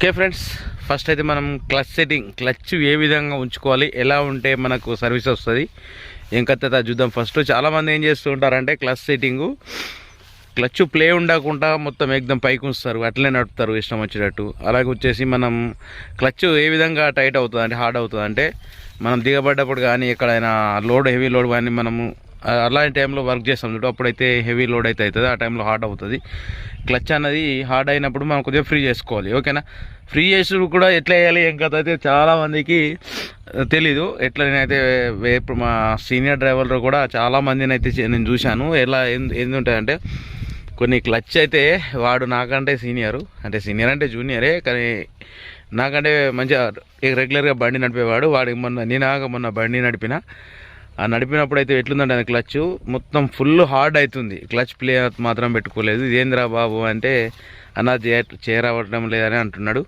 Okay friends first అయితే మనం clutch setting clutch ఏ విధంగా ఉంచుకోవాలి ఎలా ఉంటే మనకు సర్వీస్ వస్తుంది ఏం కథ చూద్దాం. ఫస్ట్ చాలామంది ఏం చేస్తూ ఉంటారంటే క్లచ్ సెట్టింగు క్లచ్ ప్లే ఉండకుండా మొత్తం ఎగ్దం పైకి ఉంచుతారు అట్లనే నడుపుతారు ఇష్టం వచ్చేటట్టు అలాగే వచ్చేసి మనం క్లచ్ ఏ విధంగా టైట్ అవుతుంది అంటే హార్డ్ అవుతుంది అంటే మనం దిగబడ్డప్పుడు కానీ ఎక్కడైనా లోడ్ హెవీ లోడ్ కానీ మనము అలాంటి టైంలో వర్క్ చేస్తాం చూడు. అప్పుడైతే హెవీ లోడ్ అయితే అవుతుంది. ఆ టైంలో హార్డ్ అవుతుంది. క్లచ్ అనేది హార్డ్ అయినప్పుడు మనం కొద్దిగా ఫ్రీ చేసుకోవాలి. ఓకేనా? ఫ్రీ చేసి కూడా ఎట్లా వేయాలి ఏం కథ అయితే చాలామందికి తెలీదు. ఎట్లా నేనైతే ఇప్పుడు మా సీనియర్ డ్రైవర్లు కూడా చాలామందిని అయితే నేను చూశాను. ఎలా ఏంది ఉంటాయంటే కొన్ని క్లచ్ అయితే వాడు నాకంటే సీనియరు. అంటే సీనియర్ అంటే జూనియరే కానీ నాకంటే మంచిగా రెగ్యులర్గా బండి నడిపేవాడు. వాడు మొన్న నేనాక మొన్న బండి నడిపిన. నడిపినప్పుడు అయితే ఎట్లుందండి అది క్లచ్ మొత్తం ఫుల్ హార్డ్ అవుతుంది. క్లచ్ ప్లే మాత్రం పెట్టుకోలేదు. ఇదేంద్రా బాబు అంటే అన్న చే చేయరావటం లేదని అంటున్నాడు.